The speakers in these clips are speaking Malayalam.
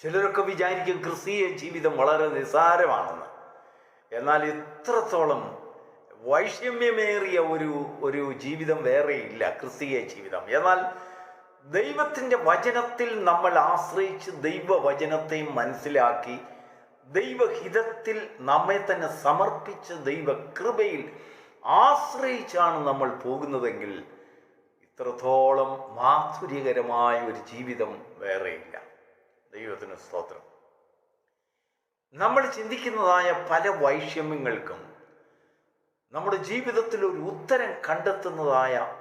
ചിലരൊക്കെ വിചാരിക്കും ക്രിസ്തീയ ജീവിതം വളരെ നിസ്സാരമാണെന്ന്. എന്നാൽ ഇത്രത്തോളം വൈഷമ്യമേറിയ ഒരു ഒരു ജീവിതം വേറെയില്ല ക്രിസ്തീയ ജീവിതം. എന്നാൽ ദൈവത്തിന്റെ വചനത്തിൽ നമ്മൾ ആശ്രയിച്ച് ദൈവവചനത്തെ മനസ്സിലാക്കി ദൈവഹിതത്തിൽ നമ്മെ തന്നെ സമർപ്പിച്ച് ദൈവകൃപയിൽ ആശ്രയിച്ചാണ് നമ്മൾ പോകുന്നതെങ്കിൽ ഇത്രത്തോളം മാധുര്യകരമായ ഒരു ജീവിതം വേറെയില്ല ദൈവത്തിന് സ്തോത്രം. നമ്മൾ ചിന്തിക്കുന്നതായ പല വൈഷമ്യങ്ങൾക്കും നമ്മുടെ ജീവിതത്തിൽ ഒരു ഉത്തരം കണ്ടെത്തുന്നതായ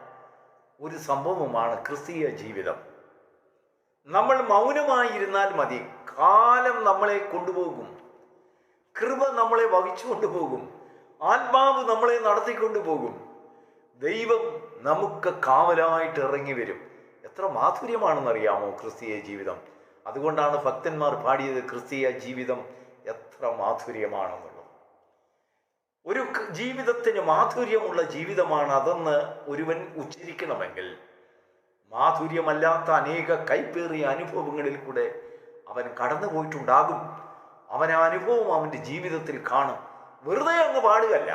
ഒരു സംഭവമാണ് ക്രിസ്തീയ ജീവിതം. നമ്മൾ മൗനമായിരുന്നാൽ മതി. കാലം നമ്മളെ കൊണ്ടുപോകും. കൃപ നമ്മളെ വഹിച്ചു കൊണ്ടുപോകും. ആത്മാവ് നമ്മളെ നടത്തിക്കൊണ്ടുപോകും ദൈവം നമുക്ക് കാവലായിട്ട് ഇറങ്ങി വരും. എത്ര മാധുര്യമാണെന്നറിയാമോ ക്രിസ്തീയ ജീവിതം? അതുകൊണ്ടാണ് ഭക്തന്മാർ പാടിയത് ക്രിസ്തീയ ജീവിതം എത്ര മാധുര്യമാണെന്നുള്ളത്. ഒരു ജീവിതത്തിന് മാധുര്യമുള്ള ജീവിതമാണ് അതെന്ന് ഒരുവൻ ഉച്ചരിക്കണമെങ്കിൽ മാധുര്യമല്ലാത്ത അനേക കൈപ്പേറിയ അനുഭവങ്ങളിൽ കൂടെ അവൻ കടന്നു പോയിട്ടുണ്ടാകും അവൻ ആ അനുഭവം അവന്റെ ജീവിതത്തിൽ കാണും. വെറുതെ അങ്ങ് പാടുകയല്ല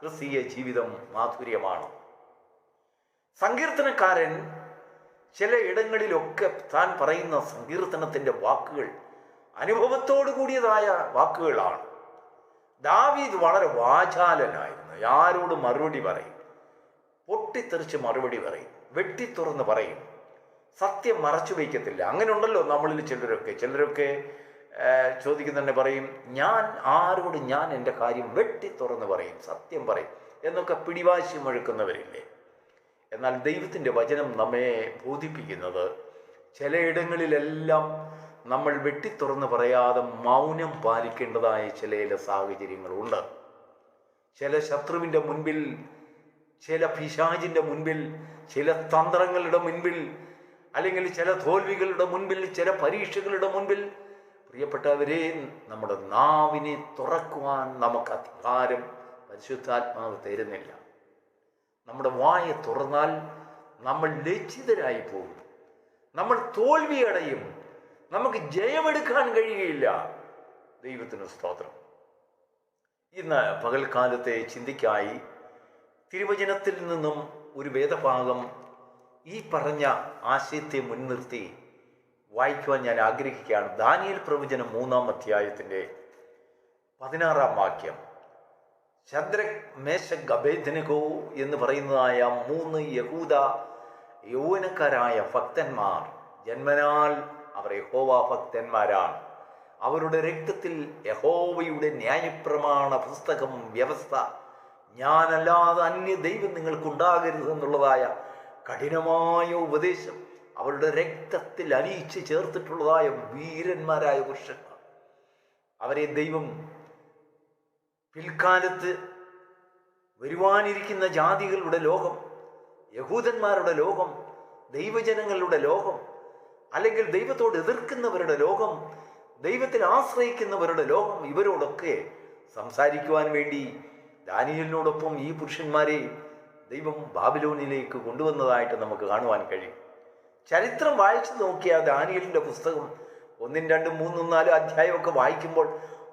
ക്രിസ്തീയ ജീവിതം മാധുര്യമാണ്. സങ്കീർത്തനക്കാരൻ ചില ഇടങ്ങളിലൊക്കെ താൻ പറയുന്ന സങ്കീർത്തനത്തിന്റെ വാക്കുകൾ അനുഭവത്തോടു കൂടിയതായ വാക്കുകളാണ്. ദാവീദ് വളരെ വാചാലനായിരുന്നു. ആരോട് മറുപടി പറയും? പൊട്ടിത്തെറിച്ച് മറുപടി പറയും. വെട്ടിത്തുറന്ന് പറയും. സത്യം മറച്ചു വയ്ക്കത്തില്ല. അങ്ങനെ ഉണ്ടല്ലോ നമ്മളിൽ ചിലരൊക്കെ. ചിലരൊക്കെ ചോദിക്കുന്ന തന്നെ പറയും ഞാൻ ആരോട് ഞാൻ എന്റെ കാര്യം വെട്ടി തുറന്ന് പറയും? സത്യം പറയും. എന്നൊക്കെ പിടിവാശി മുഴക്കുന്നവരില്ലേ? എന്നാൽ ദൈവത്തിന്റെ വചനം നമ്മെ ബോധിപ്പിക്കുന്നത് ചിലയിടങ്ങളിലെല്ലാം നമ്മൾ വെട്ടിത്തുറന്ന് പറയാതെ മൗനം പാലിക്കേണ്ടതായ ചില സാഹചര്യങ്ങളുണ്ട്. ചില ശത്രുവിന്റെ മുൻപിൽ ചില പിശാചിന്റെ മുൻപിൽ ചില തന്ത്രങ്ങളുടെ മുൻപിൽ അല്ലെങ്കിൽ ചില തോൽവികളുടെ മുൻപിൽ ചില പരീക്ഷകളുടെ മുൻപിൽ. പ്രിയപ്പെട്ടവരെ നമ്മുടെ നാവിനെ തുറക്കുവാൻ നമുക്ക് അധികാരം പരിശുദ്ധാത്മാവ് തരുന്നില്ല. നമ്മുടെ വായ തുറന്നാൽ നമ്മൾ ലജ്ജിതരായി പോകും. നമ്മൾ തോൽവി അടയും നമുക്ക് ജയമെടുക്കാൻ കഴിയുകയില്ല. ദൈവത്തിന് സ്തോത്രം. ഇന്ന് പകൽക്കാലത്തെ ചിന്തിക്കായി തിരുവചനത്തിൽ നിന്നും ഒരു വേദഭാഗം ഈ പറഞ്ഞ ആശയത്തെ മുൻനിർത്തി വായിക്കുവാൻ ഞാൻ ആഗ്രഹിക്കുകയാണ്. ദാനിയൽ പ്രവചനം മൂന്നാം അധ്യായത്തിന്റെ പതിനാറാം വാക്യം. ശദ്രക് മേശക് അഭേദനകോ എന്ന് പറയുന്നതായ മൂന്ന് യഹൂദ യൗവനക്കാരായ ഭക്തന്മാർ. ജന്മനാൽ അവർ യഹോവ ഭക്തന്മാരാണ്. അവരുടെ രക്തത്തിൽ യഹോവയുടെ ന്യായപ്രമാണ പുസ്തകം വ്യവസ്ഥ. ഞാനല്ലാതെ അന്യ ദൈവം നിങ്ങൾക്കുണ്ടാകരുത് എന്നുള്ളതായ കഠിനമായ ഉപദേശം. അവരുടെ രക്തത്തിൽ അലിയിച്ച് ചേർത്തിട്ടുള്ളതായ വീരന്മാരായ പുരുഷന്മാർ. അവരെ ദൈവം പിൽക്കാലത്ത് വരുവാനിരിക്കുന്ന ജാതികളുടെ ലോകം യഹൂദന്മാരുടെ ലോകം ദൈവജനങ്ങളുടെ ലോകം അല്ലെങ്കിൽ ദൈവത്തോട് എതിർക്കുന്നവരുടെ ലോകം ദൈവത്തിൽ ആശ്രയിക്കുന്നവരുടെ ലോകം ഇവരോടൊക്കെ സംസാരിക്കുവാൻ വേണ്ടി ദാനിയലിനോടൊപ്പം ഈ പുരുഷന്മാരെ ദൈവം ബാബിലോണിലേക്ക് കൊണ്ടുവന്നതായിട്ട് നമുക്ക് കാണുവാൻ കഴിയും. ചരിത്രം വായിച്ചു നോക്കിയ ദാനിയലിന്റെ പുസ്തകം ഒന്നും രണ്ടും മൂന്നും നാലും അധ്യായമൊക്കെ വായിക്കുമ്പോൾ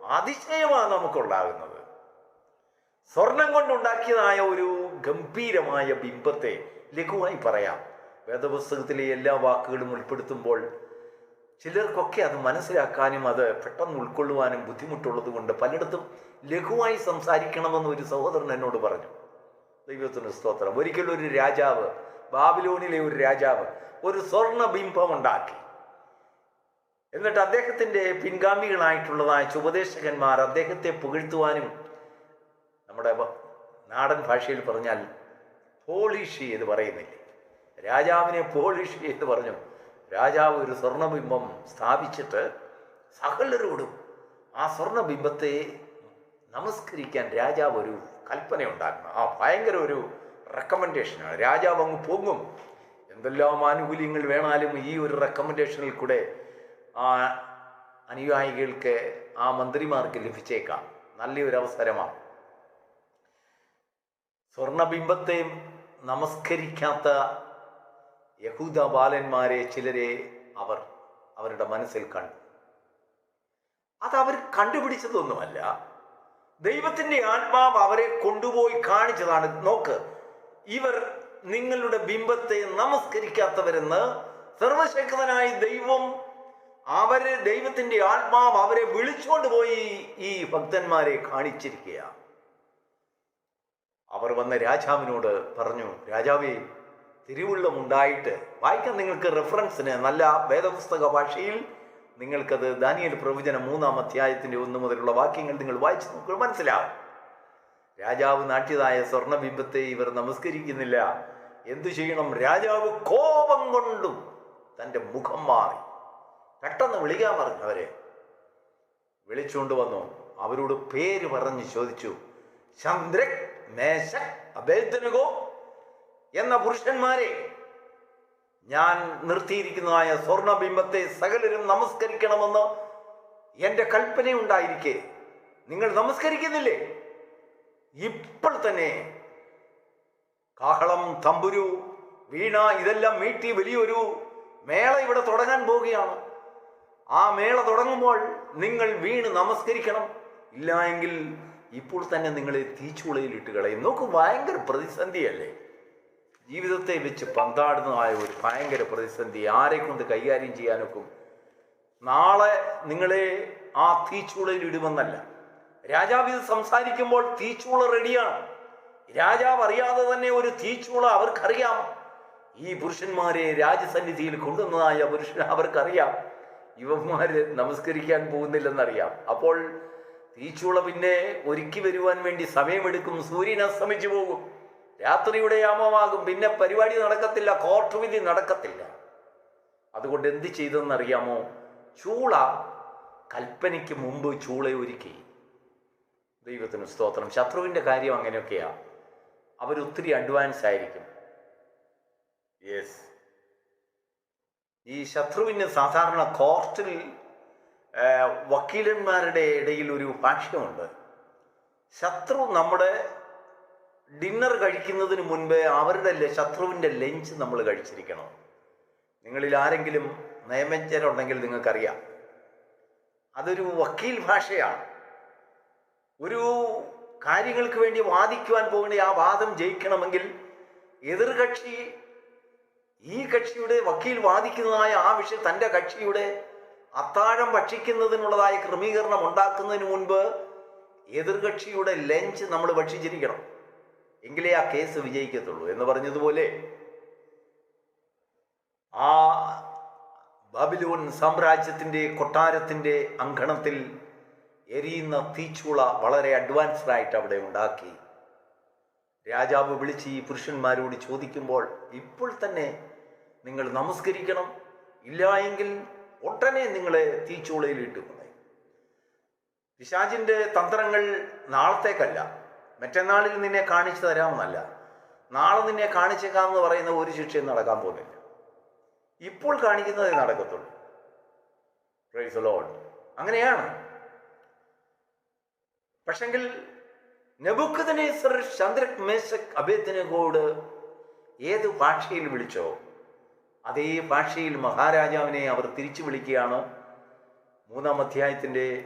അതിശയമാണ് നമുക്കുണ്ടാകുന്നത്. സ്വർണം കൊണ്ടുണ്ടാക്കിയതായ ഒരു ഗംഭീരമായ ബിംബത്തെ ലഘുവായി പറയാം. വേദപുസ്തകത്തിലെ എല്ലാ വാക്കുകളും ഉൾപ്പെടുത്തുമ്പോൾ ചിലർക്കൊക്കെ അത് മനസ്സിലാക്കാനും അത് പെട്ടെന്ന് ഉൾക്കൊള്ളുവാനും ബുദ്ധിമുട്ടുള്ളത് കൊണ്ട് പലയിടത്തും ലഘുവായി സംസാരിക്കണമെന്ന് ഒരു സഹോദരൻ എന്നോട് പറഞ്ഞു. ദൈവത്തിന് സ്തോത്രം. ഒരിക്കലും ഒരു രാജാവ് ബാബിലോണിലെ ഒരു രാജാവ് ഒരു സ്വർണ ബിംബം ഉണ്ടാക്കി എന്നിട്ട് അദ്ദേഹത്തിന്റെ പിൻഗാമികളായിട്ടുള്ളതായ ഉപദേശകന്മാർ അദ്ദേഹത്തെ പുകഴ്ത്തുവാനും നമ്മുടെ നാടൻ ഭാഷയിൽ പറഞ്ഞാൽ പോളിഷ് ചെയ്ത് പറയുന്നില്ല? രാജാവിനെ പോളിഷ് ചെയ്ത് പറഞ്ഞു. രാജാവ് ഒരു സ്വർണബിംബം സ്ഥാപിച്ചിട്ട് സകലരോടും ആ സ്വർണബിംബത്തെ നമസ്കരിക്കാൻ രാജാവ് ഒരു കൽപ്പന ഉണ്ടാക്കണം ആ ഭയങ്കര ഒരു റെക്കമെൻഡേഷനാണ് രാജാവ് അങ്ങ് പൊങ്ങും. എന്തെല്ലാം ആനുകൂല്യങ്ങൾ വേണാലും ഈ ഒരു റെക്കമെൻഡേഷനിൽ കൂടെ ആ അനുയായികൾക്ക് ആ മന്ത്രിമാർക്ക് ലഭിച്ചേക്കാം. നല്ലൊരു അവസരമാണ് സ്വർണബിംബത്തെ നമസ്കരിക്കാത്ത യഹൂദ ബാലന്മാരെ ചിലരെ അവർ അവരുടെ മനസ്സിൽ കണ്ടു. അത് അവർ കണ്ടുപിടിച്ചതൊന്നുമല്ല. ദൈവത്തിന്റെ ആത്മാവ് അവരെ കൊണ്ടുപോയി കാണിച്ചതാണ്. നോക്ക് ഇവർ നിങ്ങളുടെ ബിംബത്തെ നമസ്കരിക്കാത്തവരെന്ന് സർവശക്തനായ ദൈവം അവരെ ദൈവത്തിന്റെ ആത്മാവ് അവരെ വിളിച്ചുകൊണ്ട് പോയി ഈ ഭക്തന്മാരെ കാണിച്ചിരിക്കുക അവർ വന്ന രാജാവിനോട് പറഞ്ഞു രാജാവേ തിരുവുള്ളമുണ്ടായിട്ട് വായിക്കാൻ നിങ്ങൾക്ക് റെഫറൻസിന് നല്ല വേദപുസ്തക ഭാഷയിൽ നിങ്ങൾക്കത് ദാനിയൽ പ്രവചനം മൂന്നാം അധ്യായത്തിന്റെ ഒന്ന് മുതലുള്ള വാക്യങ്ങൾ നിങ്ങൾ വായിച്ചു നോക്കുക മനസ്സിലാവും. രാജാവ് നാട്ടിയതായ സ്വർണബിംബത്തെ ഇവർ നമസ്കരിക്കുന്നില്ല. എന്തു ചെയ്യണം? രാജാവ് കോപം കൊണ്ടും തന്റെ മുഖം മാറി. പെട്ടെന്ന് വിളിക്കാൻ പറഞ്ഞു അവരെ. വിളിച്ചുകൊണ്ട് വന്നു. അവരോട് പേര് പറഞ്ഞ് ചോദിച്ചു ചന്ദ്രക് മേശക് അബേദ്നഗോ എന്ന പുരുഷന്മാരെ ഞാൻ നിർത്തിയിരിക്കുന്നതായ സ്വർണബിംബത്തെ സകലരും നമസ്കരിക്കണമെന്ന് എന്റെ കൽപ്പനയുണ്ടായിരിക്കെ. നിങ്ങൾ നമസ്കരിക്കുന്നില്ലേ? ഇപ്പോൾ തന്നെ. കാഹളം തമ്പുരു വീണ ഇതെല്ലാം മീട്ടി വലിയൊരു മേള ഇവിടെ തുടങ്ങാൻ പോവുകയാണ്. ആ മേള തുടങ്ങുമ്പോൾ നിങ്ങൾ വീണ് നമസ്കരിക്കണം. ഇല്ല എങ്കിൽ ഇപ്പോൾ തന്നെ നിങ്ങളെ തീച്ചുളയിൽ ഇട്ട് കളയും. നോക്ക് ഭയങ്കര പ്രതിസന്ധിയല്ലേ? ജീവിതത്തെ വെച്ച് പന്താടുന്നതായ ഒരു ഭയങ്കര പ്രതിസന്ധി. ആരെ കൊണ്ട് കൈകാര്യം ചെയ്യാനൊക്കും? നാളെ നിങ്ങളെ ആ തീച്ചുളയിൽ ഇടുമെന്നല്ല. രാജാവ് ഇത് സംസാരിക്കുമ്പോൾ തീച്ചുള റെഡിയാണ്. രാജാവ് അറിയാതെ തന്നെ ഒരു തീച്ചുള അവർക്കറിയാം. ഈ പുരുഷന്മാരെ രാജസന്നിധിയിൽ കൊണ്ടുവന്നതായ പുരുഷൻ അവർക്കറിയാം. യുവന്മാര് നമസ്കരിക്കാൻ പോകുന്നില്ലെന്നറിയാം. അപ്പോൾ തീച്ചൂള പിന്നെ ഒരുക്കി വരുവാൻ വേണ്ടി സമയമെടുക്കും സൂര്യൻ അസ്തമിച്ചു പോകും. രാത്രിയുടെ യാമമാകും. പിന്നെ പരിപാടി നടക്കത്തില്ല. കോർട്ട് വിധി നടക്കത്തില്ല. അതുകൊണ്ട് എന്ത് ചെയ്തെന്നറിയാമോ? ചൂള കൽപ്പനയ്ക്ക് മുമ്പ് ചൂള ഒരുക്കി. ദൈവത്തിന് സ്തോത്രം. ശത്രുവിന്റെ കാര്യം അങ്ങനെയൊക്കെയാ. അവരൊത്തിരി അഡ്വാൻസ് ആയിരിക്കും. യെസ് ഈ ശത്രുവിന് സാധാരണ കോർട്ടിൽ വക്കീലന്മാരുടെ ഇടയിൽ ഒരു ഭാഷ്യമുണ്ട് ശത്രു നമ്മുടെ ഡിന്നർ കഴിക്കുന്നതിന് മുൻപേ അവരുടെ ശത്രുവിന്റെ ലഞ്ച് നമ്മൾ കഴിച്ചിരിക്കണം. നിങ്ങളിൽ ആരെങ്കിലും നിയമജ്ഞരുണ്ടെങ്കിൽ നിങ്ങൾക്കറിയാം. അതൊരു വക്കീൽ ഭാഷയാണ്. ഒരു കാര്യങ്ങൾക്ക് വേണ്ടി വാദിക്കുവാൻ പോകുന്ന ആ വാദം ജയിക്കണമെങ്കിൽ എതിർകക്ഷി ഈ കക്ഷിയുടെ വക്കീൽ വാദിക്കുന്നതായ ആ വിഷയം തന്റെ കക്ഷിയുടെ അത്താഴം ഭക്ഷിക്കുന്നതിനുള്ളതായ ക്രമീകരണം ഉണ്ടാക്കുന്നതിന് മുൻപ് എതിർകക്ഷിയുടെ ലഞ്ച് നമ്മൾ ഭക്ഷിച്ചിരിക്കണം. എങ്കിലേ ആ കേസ് വിജയിക്കത്തുള്ളൂ എന്ന് പറഞ്ഞതുപോലെ ആ ബാബിലോൺ സാമ്രാജ്യത്തിന്റെ കൊട്ടാരത്തിന്റെ അങ്കണത്തിൽ എരിയുന്ന തീച്ചുള വളരെ അഡ്വാൻസ്ഡ് ആയിട്ട് അവിടെ ഉണ്ടാക്കി. രാജാവ് വിളിച്ച് ഈ പുരുഷന്മാരോട് ചോദിക്കുമ്പോൾ ഇപ്പോൾ തന്നെ നിങ്ങൾ നമസ്കരിക്കണം. ഇല്ല എങ്കിൽ ഉടനെ നിങ്ങളെ തീച്ചൂളയിൽ കളയും. പിശാചിന്റെ തന്ത്രങ്ങൾ നാളത്തേക്കല്ല. മറ്റന്നാളിൽ നിന്നെ കാണിച്ചു തരാമെന്നല്ല നാളെ നിന്നെ കാണിച്ചേക്കാം എന്ന് പറയുന്ന ഒരു ശിക്ഷയും നടക്കാൻ പോകുന്നില്ല. ഇപ്പോൾ കാണിക്കുന്നതേ നടക്കത്തുള്ളൂ. പ്രൈസ് അങ്ങനെയാണ്. പക്ഷെങ്കിൽ നെബുക്കദനേസർ ചന്ദ്രക് മേശക് ഏത് ഭാഷയിൽ വിളിച്ചോ അതേ ഭാഷയിൽ മഹാരാജാവിനെ അവർ തിരിച്ചു വിളിക്കുകയാണ്? മൂന്നാം അധ്യായത്തിന്റെ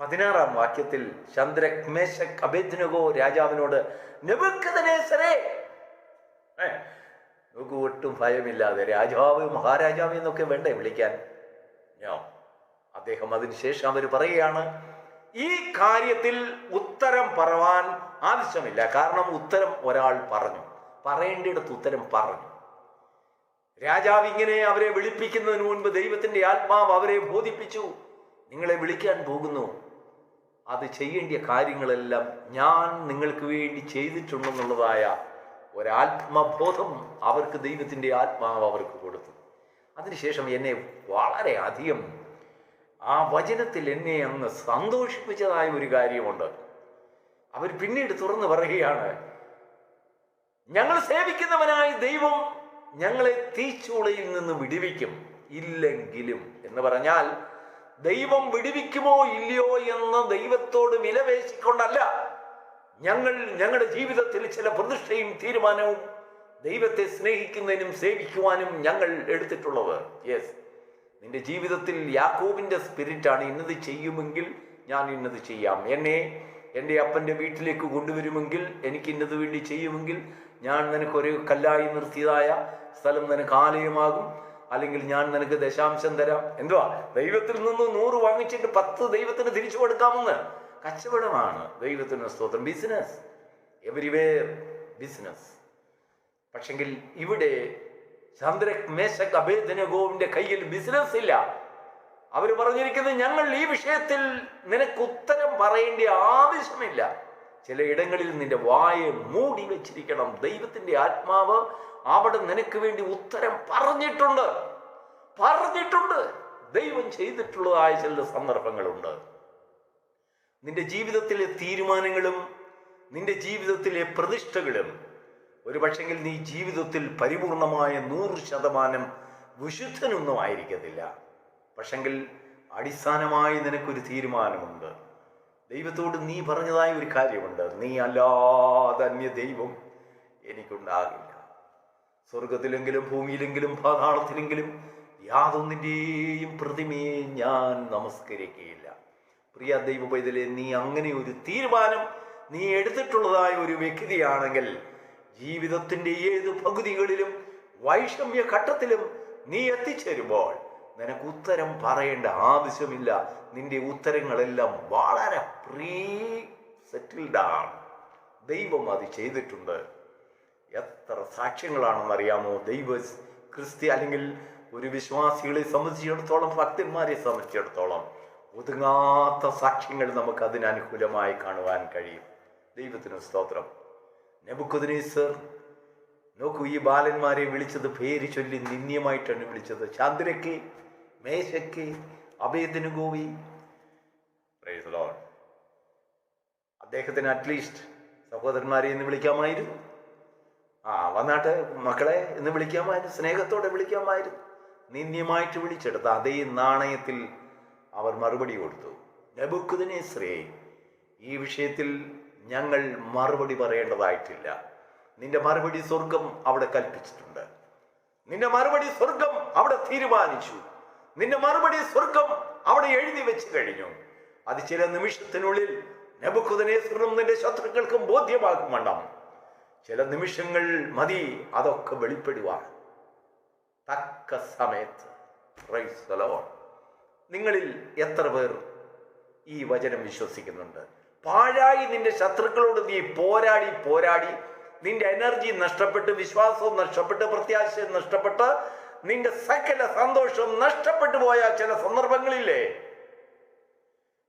പതിനാറാം വാക്യത്തിൽ ചന്ദ്രക്മേശ കബേദ്നകോ രാജാവിനോട് നമുക്ക് ഒട്ടും ഭയമില്ലാതെ രാജാവ് മഹാരാജാവ് എന്നൊക്കെ വേണ്ടേ വിളിക്കാൻ? ഞാൻ അദ്ദേഹം അതിനുശേഷം അവർ പറയുകയാണ് ഈ കാര്യത്തിൽ ഉത്തരം പറവാൻ ആവശ്യമില്ല. കാരണം ഉത്തരം ഒരാൾ പറഞ്ഞു. പറയേണ്ടിടത്ത് ഉത്തരം പറഞ്ഞു. രാജാവ് ഇങ്ങനെ അവരെ വിളിപ്പിക്കുന്നതിന് മുൻപ് ദൈവത്തിന്റെ ആത്മാവ് അവരെ ബോധിപ്പിച്ചു. നിങ്ങളെ വിളിക്കാൻ പോകുന്നു. അത് ചെയ്യേണ്ട കാര്യങ്ങളെല്ലാം ഞാൻ നിങ്ങൾക്ക് വേണ്ടി ചെയ്തിട്ടുണ്ടെന്നുള്ളതായ ഒരാത്മബോധം അവർക്ക് ദൈവത്തിന്റെ ആത്മാവ് അവർക്ക് കൊടുത്തു. അതിനുശേഷം എന്നെ വളരെ അധികം ആ വചനത്തിൽ എന്നെ അങ്ങ് സന്തോഷിപ്പിച്ചതായ ഒരു കാര്യമുണ്ട്. അവർ പിന്നീട് തുറന്നു പറയുകയാണ് ഞങ്ങൾ സേവിക്കുന്നവനായ ദൈവം ഞങ്ങളെ തീച്ചൂളയിൽ നിന്ന് വിടുവിക്കും. ഇല്ലെങ്കിലും എന്ന് പറഞ്ഞാൽ ദൈവം വിടുവിക്കുമോ ഇല്ലയോ എന്ന് ദൈവത്തോട് വിലപേശിക്കൊണ്ടല്ല. ഞങ്ങൾ ഞങ്ങളുടെ ജീവിതത്തിൽ ചില പ്രതിഷ്ഠയും തീരുമാനവും ദൈവത്തെ സ്നേഹിക്കുന്നതിനും സേവിക്കുവാനും ഞങ്ങൾ എടുത്തിട്ടുള്ളത്. യെസ് നിന്റെ ജീവിതത്തിൽ യാക്കോബിന്റെ സ്പിരിറ്റാണ് ഇന്നത് ചെയ്യുമെങ്കിൽ ഞാൻ ഇന്നത് ചെയ്യാം. എന്നെ എന്റെ അപ്പന്റെ വീട്ടിലേക്ക് കൊണ്ടുവരുമെങ്കിൽ എനിക്ക് ഇന്നത് വേണ്ടി ചെയ്യുമെങ്കിൽ ഞാൻ നിനക്കൊരു കല്ലായി നിർത്തിയതായ സ്ഥലം നിനക്ക് ആലയമാകും. അല്ലെങ്കിൽ ഞാൻ നിനക്ക് ദശാംശം തരാം. എന്തുവാ? ദൈവത്തിൽ നിന്ന് നൂറ് വാങ്ങിച്ചിട്ട് പത്ത് ദൈവത്തിന് തിരിച്ചു കൊടുക്കാമെന്ന്? കച്ചവടമാണ് ദൈവത്തിന് സ്തോത്രം. ബിസിനസ് എവരിവേർ ബിസിനസ് പക്ഷെങ്കിൽ ഇവിടെ ചന്ദ്രക് മേശക് കയ്യിൽ ബിസിനസ് ഇല്ല. അവർ പറഞ്ഞിരിക്കുന്നത് ഞങ്ങൾ ഈ വിഷയത്തിൽ നിനക്ക് ഉത്തരം പറയേണ്ട ആവശ്യമില്ല. ചില ഇടങ്ങളിൽ നിന്റെ വായ മൂടി വെച്ചിരിക്കണം. ദൈവത്തിന്റെ ആത്മാവ് അവിടെ നിനക്ക് വേണ്ടി ഉത്തരം പറഞ്ഞിട്ടുണ്ട്. പറഞ്ഞിട്ടുണ്ട്. ദൈവം ചെയ്തിട്ടുള്ളതായ ചില സന്ദർഭങ്ങളുണ്ട്. നിന്റെ ജീവിതത്തിലെ തീരുമാനങ്ങളും നിന്റെ ജീവിതത്തിലെ പ്രതിഷ്ഠകളും ഒരു പക്ഷെങ്കിൽ നീ ജീവിതത്തിൽ പരിപൂർണമായ നൂറ് ശതമാനം വിശുദ്ധനൊന്നും ആയിരിക്കത്തില്ല. പക്ഷെങ്കിൽ അടിസ്ഥാനമായി നിനക്കൊരു തീരുമാനമുണ്ട്. ദൈവത്തോട് നീ പറഞ്ഞതായ ഒരു കാര്യമുണ്ട്. നീ അല്ലാതന്യ ദൈവം എനിക്കുണ്ടാകില്ല. സ്വർഗത്തിലെങ്കിലും ഭൂമിയിലെങ്കിലും പാതാളത്തിലെങ്കിലും യാതൊന്നിന്റെയും പ്രതിമയെ ഞാൻ നമസ്കരിക്കുകയില്ല. പ്രിയ ദൈവ പൈതലെ നീ അങ്ങനെ ഒരു തീരുമാനം നീ എടുത്തിട്ടുള്ളതായ ഒരു വ്യക്തിയാണെങ്കിൽ ജീവിതത്തിന്റെ ഏത് പകുതികളിലും വൈഷമ്യ ഘട്ടത്തിലും നീ എത്തിച്ചേരുമ്പോൾ നിനക്ക് ഉത്തരം പറയേണ്ട ആവശ്യമില്ല. നിന്റെ ഉത്തരങ്ങളെല്ലാം വളരെ പ്രീ സെറ്റിൽഡ് ആണ്. ദൈവം അത് ചെയ്തിട്ടുണ്ട്. എത്ര സാക്ഷ്യങ്ങളാണെന്ന് അറിയാമോ ദൈവ ക്രിസ്തി അല്ലെങ്കിൽ ഒരു വിശ്വാസികളെ സംബന്ധിച്ചിടത്തോളം ഭക്തന്മാരെ സംബന്ധിച്ചിടത്തോളം ഒതുങ്ങാത്ത സാക്ഷ്യങ്ങൾ നമുക്ക് അതിനനുകൂലമായി കാണുവാൻ കഴിയും. ദൈവത്തിന് സ്തോത്രം. നെബുക്കുദിനീസർ നോക്കൂ ഈ ബാലന്മാരെ വിളിച്ചത് പേര് ചൊല്ലി നിന്ദ്യമായിട്ടാണ് വിളിച്ചത്. ചന്ദ്രയ്ക്ക് മേശയ്ക്ക് അഭയത്തിന് ഗോവി. അദ്ദേഹത്തിന് അറ്റ്ലീസ്റ്റ് സഹോദരന്മാരെ എന്ന് വിളിക്കാമായിരുന്നു. ആ വന്നാട്ട് മക്കളെ എന്ന് വിളിക്കാമായിരുന്നു സ്നേഹത്തോടെ വിളിക്കാമായിരുന്നു. നിന്ദ്യമായിട്ട് വിളിച്ചെടുത്ത അതേ നാണയത്തിൽ അവർ മറുപടി കൊടുത്തു. നബുക്കുദിനെ ശ്രേ ഈ വിഷയത്തിൽ ഞങ്ങൾ മറുപടി പറയേണ്ടതായിട്ടില്ല. നിന്റെ മറുപടി സ്വർഗം അവിടെ കൽപ്പിച്ചിട്ടുണ്ട്. നിന്റെ മറുപടി സ്വർഗം അവിടെ തീരുമാനിച്ചു. നിന്റെ മറുപടി സ്വർഗം അവിടെ എഴുതി വെച്ച് കഴിഞ്ഞു. അത് ചില നിമിഷത്തിനുള്ളിൽ നെബുക്കുദനേശ്വരം നിന്റെ ശത്രുക്കൾക്കും ബോധ്യമാകും വണ്ണം ചില നിമിഷങ്ങൾ മതി അതൊക്കെ വെളിപ്പെടുവാൻ. തക്ക സമയത്ത്. നിങ്ങളിൽ എത്ര പേർ ഈ വചനം വിശ്വസിക്കുന്നുണ്ട്? പാഴായി നിന്റെ ശത്രുക്കളോട് നീ പോരാടി പോരാടി. നിന്റെ എനർജി നഷ്ടപ്പെട്ട് വിശ്വാസവും നഷ്ടപ്പെട്ട് പ്രത്യാശയും നഷ്ടപ്പെട്ട് നിന്റെ സകല സന്തോഷം നഷ്ടപ്പെട്ടു പോയ ചില സന്ദർഭങ്ങളില്ലേ?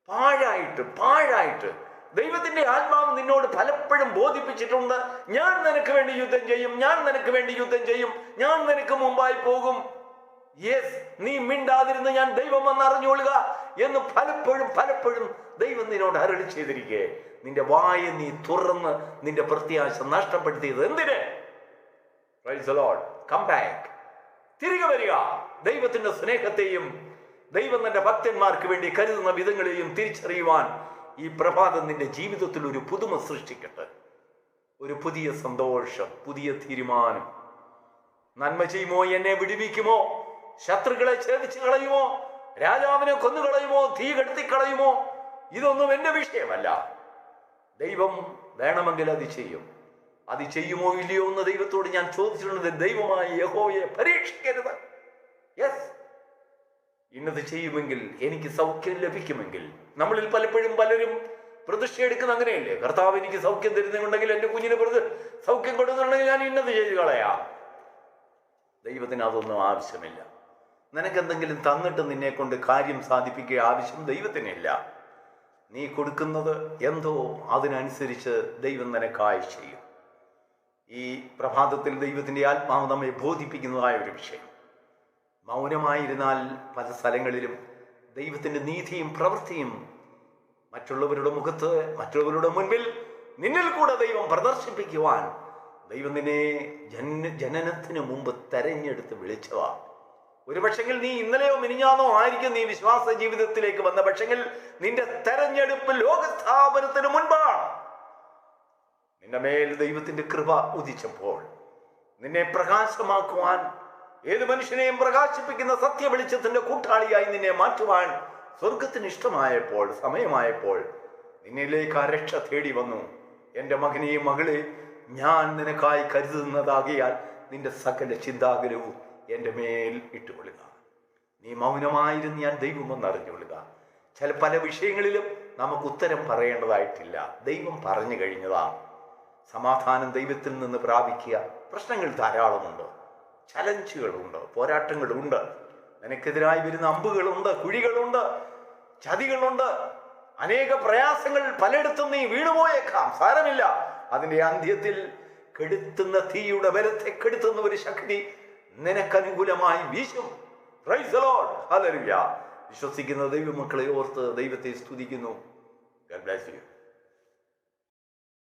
പാഴായിട്ട് പാഴായിട്ട്. ദൈവത്തിന്റെ ആത്മാവ് നിന്നോട് പലപ്പോഴും ബോധിപ്പിച്ചിട്ടുണ്ട്. ഞാൻ നിനക്ക് വേണ്ടി യുദ്ധം ചെയ്യും ഞാൻ നിനക്ക് വേണ്ടി യുദ്ധം ചെയ്യും ഞാൻ നിനക്ക് മുമ്പായി പോകും. യെസ് നീ മിണ്ടാതിരുന്ന് ഞാൻ ദൈവം എന്ന് അറിഞ്ഞുകൊള്ളുക എന്ന് പലപ്പോഴും പലപ്പോഴും ദൈവം നിന്നോട് അരളി ചെയ്തിരിക്കെ. നിന്റെ വായ നീ തുറന്ന് നിന്റെ പ്രത്യാശ നഷ്ടപ്പെടുത്തിയത് എന്തിനെ? Come back. തിരികെ വരിക. ദൈവത്തിന്റെ സ്നേഹത്തെയും ദൈവം തന്റെ ഭക്തന്മാർക്ക് വേണ്ടി കരുതുന്ന വിധങ്ങളെയും തിരിച്ചറിയുവാൻ ഈ പ്രഭാതം നിന്റെ ജീവിതത്തിൽ ഒരു പുതുമ സൃഷ്ടിക്കട്ടെ. ഒരു പുതിയ സന്തോഷം പുതിയ തീരുമാനം. നന്മ ചെയ്യുമോ? എന്നെ വിടിവിക്കുമോ? ശത്രുക്കളെ ഛേദിച്ചു കളയുമോ? രാജാവിനെ കൊന്നുകളയുമോ തീ കെടുത്തി കളയുമോ? ഇതൊന്നും എന്റെ വിഷയമല്ല. ദൈവം വേണമെങ്കിൽ അത് ചെയ്യും. അത് ചെയ്യുമോ ഇല്ലയോ എന്ന് ദൈവത്തോട് ഞാൻ ചോദിച്ചിട്ടുണ്ട്. ദൈവമായ യഹോയെ പരീക്ഷിക്കരുത്. യെസ് ഇന്നത് ചെയ്യുമെങ്കിൽ എനിക്ക് സൗഖ്യം ലഭിക്കുമെങ്കിൽ നമ്മളിൽ പലപ്പോഴും പലരും പ്രതിഷ്ഠ എടുക്കുന്ന അങ്ങനെയല്ലേ? കർത്താവ് എനിക്ക് സൗഖ്യം തരുന്നുണ്ടെങ്കിൽ എന്റെ കുഞ്ഞിന് പ്രതി സൗഖ്യം കൊടുക്കുന്നുണ്ടെങ്കിൽ ഞാൻ ഇന്നത് ചെയ്ത് കളയാം. ദൈവത്തിന് അതൊന്നും ആവശ്യമില്ല. നിനക്ക് എന്തെങ്കിലും തന്നിട്ട് നിന്നെ കൊണ്ട് കാര്യം സാധിപ്പിക്കുക ആവശ്യം ദൈവത്തിനില്ല. നീ കൊടുക്കുന്നത് എന്തോ അതിനനുസരിച്ച് ദൈവം നിനക്കായി ചെയ്യും ഈ പ്രഭാതത്തിൽ ദൈവത്തിന്റെ ആത്മാവ് നമ്മെ ബോധിപ്പിക്കുന്നതായ ഒരു വിഷയം. മൗനമായിരുന്നാൽ പല സ്ഥലങ്ങളിലും ദൈവത്തിന്റെ നീതിയും പ്രവൃത്തിയും മറ്റുള്ളവരുടെ മുഖത്ത് മറ്റുള്ളവരുടെ മുൻപിൽ നിന്നിൽ കൂടെ ദൈവം പ്രദർശിപ്പിക്കുവാൻ ദൈവം നിന്നെ ജന ജനനത്തിന് മുമ്പ് തെരഞ്ഞെടുത്ത് വിളിച്ചതാ. ഒരു പക്ഷെങ്കിൽ നീ ഇന്നലെയോ മിനിഞ്ഞാന്നോ ആയിരിക്കും നീ വിശ്വാസ ജീവിതത്തിലേക്ക് വന്ന പക്ഷെങ്കിൽ നിന്റെ തെരഞ്ഞെടുപ്പ് ലോകസ്ഥാപനത്തിന് മുൻപാണ്. നിന്റെ മേൽ ദൈവത്തിന്റെ കൃപ ഉദിച്ചപ്പോൾ നിന്നെ പ്രകാശമാക്കുവാൻ ഏത് മനുഷ്യനെയും പ്രകാശിപ്പിക്കുന്ന സത്യ വെളിച്ചത്തിന്റെ കൂട്ടാളിയായി നിന്നെ മാറ്റുവാൻ സ്വർഗത്തിന് ഇഷ്ടമായപ്പോൾ സമയമായപ്പോൾ നിന്നിലേക്ക് ആ രക്ഷ തേടി വന്നു. എന്റെ മകനെയും മകളെ ഞാൻ നിനക്കായി കരുതുന്നതാകിയാൽ നിന്റെ സകല ചിന്താകുലവും എന്റെ മേൽ ഇട്ടുകൊള്ളുക. നീ മൗനമായിരുന്നു ഞാൻ ദൈവമെന്ന് അറിഞ്ഞുകൊള്ളുക. ചില പല വിഷയങ്ങളിലും നമുക്ക് ഉത്തരം പറയേണ്ടതായിട്ടില്ല. ദൈവം പറഞ്ഞു കഴിഞ്ഞതാ. സമാധാനം ദൈവത്തിൽ നിന്ന് പ്രാപിക്കുക. പ്രശ്നങ്ങൾ ധാരാളമുണ്ട്. ചലഞ്ചുകളുണ്ട്. പോരാട്ടങ്ങളുണ്ട്. നിനക്കെതിരായി വരുന്ന അമ്പുകളുണ്ട്. കുഴികളുണ്ട്. ചതികളുണ്ട്. അനേക പ്രയാസങ്ങൾ പലയിടത്തും നീ വീണുപോയേക്കാം. സാരമില്ല. അതിന്റെ അന്ത്യത്തിൽ കെടുത്തുന്ന തീയുടെ ബലത്തെ കെടുത്തുന്ന ഒരു ശക്തി നിനക്കനുകൂലമായി വീശും. വിശ്വസിക്കുന്ന ദൈവമക്കളെ ഓർത്ത് ദൈവത്തെ സ്തുതിക്കുന്നു. God bless you.